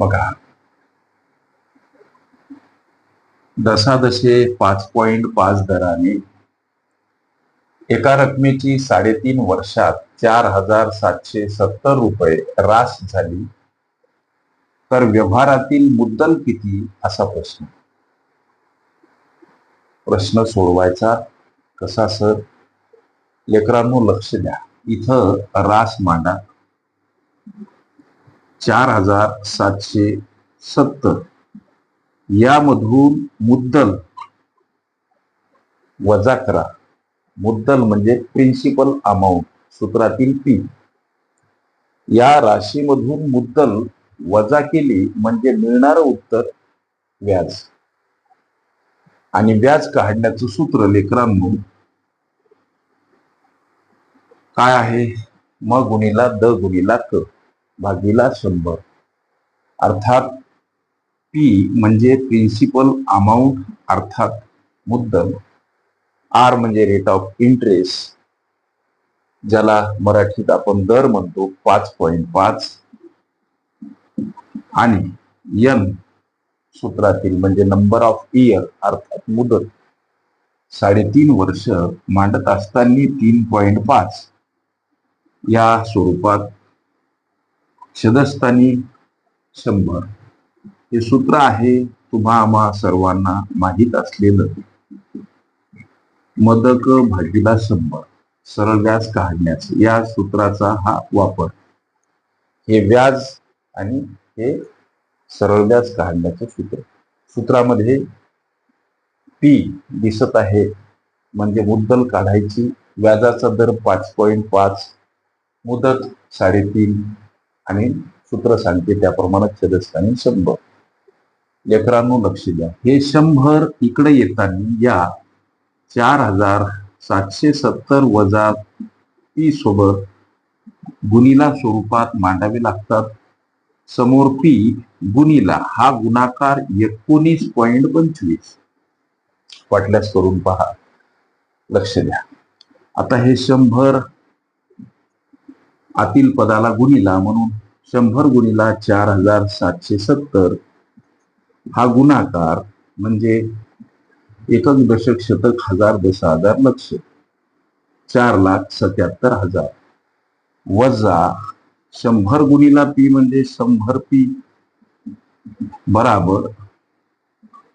बघा. दशादशे पाच पॉइंट पाच दराने एका रकमेची साडेतीन वर्षात चार हजार सातशे सत्तर रुपये रास झाली. तर व्यवहारातील मुद्दल किती? असा प्रश्न. प्रश्न सोडवायचा कसा सर? लेकरांनो लक्ष द्या. इथं रास मांडा. चार हजार सातशे सत्तर. यामधून मुद्दल वजा करा. मुद्दल म्हणजे प्रिन्सिपल अमाऊंट सूत्रातील पी या राशीमधून मुद्दल वजा केली म्हणजे मिळणारं उत्तर व्याज. आणि व्याज काढण्याचं सूत्र लेकरांनो काय आहे? म गुणीला द गुणीला क. भागीला शंभर. अर्थात पी म्हणजे प्रिन्सिपल अमाऊंट अर्थात मुद्दल. आर म्हणजे रेट ऑफ इंटरेस्ट ज्याला मराठीत आपण दर म्हणतो पाच पॉईंट पाच. आणि यन सूत्रातील म्हणजे नंबर ऑफ इयर अर्थात मुदत. साडेतीन वर्ष मांडत असताना तीन पॉईंट पाच. या स्वरूपात छदस्थानी शंभर. हे सूत्र आहे तुम्हा आम्हा सर्वांना माहीत असलेलं. मदक भाजीला शंभर. सरळ व्याज काढण्याचं या सूत्राचा हा वापर. हे व्याज आणि हे सरळ व्याज काढण्याचं सूत्र. सूत्रामध्ये पी दिसत आहे. म्हणजे मुद्दल काढायची. व्याजाचा दर पाच पॉईंट पाच मुदत साडेतीन आणि सूत्र सांगते त्याप्रमाणे छेदस्थानी शंभर. लेकरांनो लक्ष द्या. हे शंभर इकडे येताना या चार हजार सातशे सत्तर वजा पी सोबत गुणीला स्वरूपात मांडावे लागतात. समोर पी गुणीला. हा गुणाकार एकोणीस पॉइंट पंचवीस. वाटल्यास करून पहा. लक्ष द्या. आता हे शंभर आतील पदाला गुणिला म्हणून शंभर गुणिला चार हजार सातशे सत्तर. हा गुणाकार म्हणजे एकक दशक शतक हजार दश हजार लक्ष. चार लाख सत्याहत्तर हजार. वजा शंभर गुणीला पी म्हणजे शंभर पी बराबर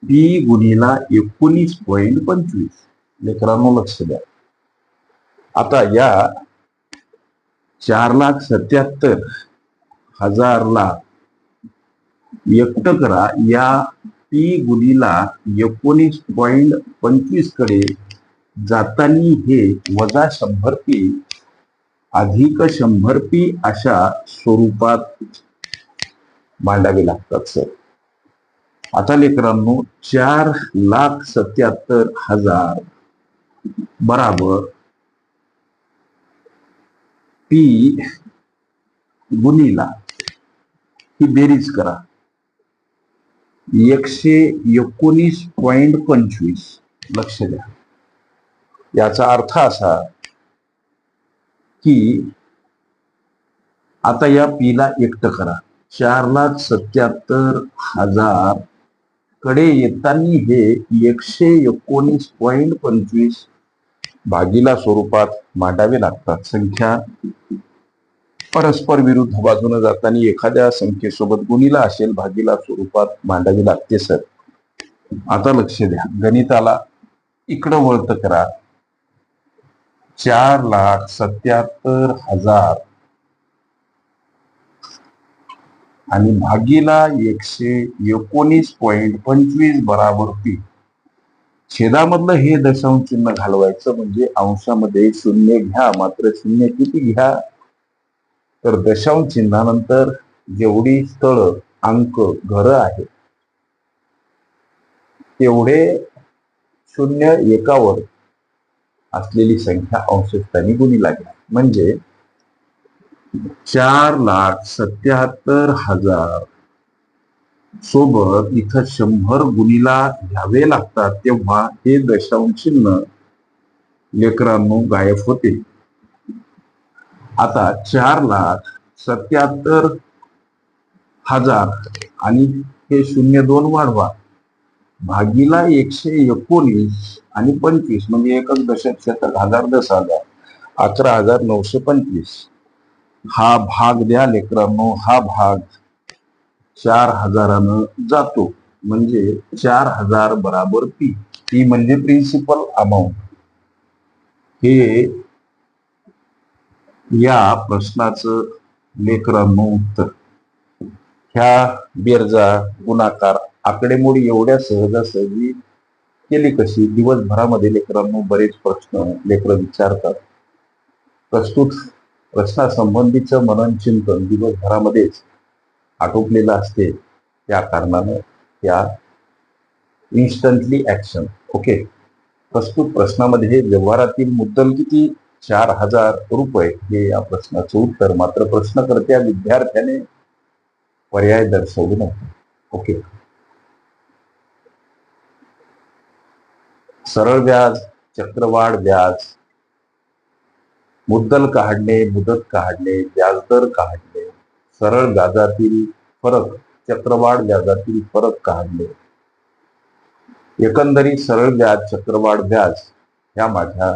पी गुणीला एकोणीस पॉईंट पंचवीस. लेकरांनो लक्ष द्या. आता या चार लाख सत्याहत्तर हजारला व्यक्त करा. या पी गुणीला एकोणीस पॉइंट पंचवीसकडे जातानी हे वजा शंभर पी अधिक शंभर पी अशा स्वरूपात मांडावे लागतात सर. आता लेकरांनो चार लाख सत्याहत्तर हजार बराबर पी गुणीला ही बेरीज करा. एकशे एकोणीस पॉइंट पंचवीस लक्ष द्या. याचा अर्थ असा की आता या पीला एकट करा. चार लाख सत्याहत्तर हजारकडे येताना हे एकशे एकोणीस पॉइंट पंचवीस भागीला स्वरूपात मांडावे लागतात. संख्या परस्पर विरुद्ध बाजूने जाताना एखाद्या संख्येसोबत गुणीला असेल भागीला स्वरूपात मांडावी लागते सर. आता लक्ष द्या. गणिताला इकडं वळत करा. चार लाख सत्याहत्तर हजार. आणि भागीला एकशे एकोणीस पॉइंट पंचवीस बराबर पी छेदामधलं हे दशांश चिन्ह घालवायचं म्हणजे अंशामध्ये शून्य घ्या मात्र शून्य किती घ्या? तर दशांश चिन्हानंतर जेवढी स्थळ अंक घर आहे तेवढे शून्य एकावर असलेली संख्या अंशस्थानी गुणी लागेल म्हणजे चार लाख सत्याहत्तर हजार सोबत इथं शंभर गुणीला घ्यावे लागतात तेव्हा हे दशांश चिन्ह लेकरांनो गायब होते. आता चार लाख सत्याहत्तर हजार आणि हे शून्य दोन वाढवा. भागीला एकशे एकोणीस आणि पंचवीस म्हणजे एकच दशक शतक हजार दस हजार अकरा हजार नऊशे पंचवीस. हा भाग द्या लेकरांनो हा भाग चार हजारानं जातो. म्हणजे चार हजार बराबर पी. पी म्हणजे प्रिन्सिपल अमाऊंट हे या प्रश्नाचं लेकरांनो उत्तर. ह्या बेरजा गुणाकार आकडेमोडी एवढ्या सहजासहजी केली कशी? दिवसभरामध्ये लेकरांनो बरेच प्रश्न लेकरं विचारतात. प्रस्तुत प्रश्नासंबंधीचं मनन चिंतन दिवसभरामध्येच आटोपलेलं असते. त्या कारणानं या इन्स्टंटली ऍक्शन ओके प्रस्तुत प्रश्नामध्ये व्यवहारातील मुद्दल किती चार हजार रुपये हे या प्रश्नाचं उत्तर मात्र प्रश्नकर्त्या विद्यार्थ्याने पर्याय दर्शवले नव्हते. ओके. सरळ व्याज चक्रवाढ व्याज मुद्दल काढणे मुदत काढणे व्याजदर काढणे सरळ व्याजातील फरक चक्रवाढ व्याजातील फरक काढणे. एकंदरीत सरळ व्याज चक्रवाढ व्याज ह्या माझ्या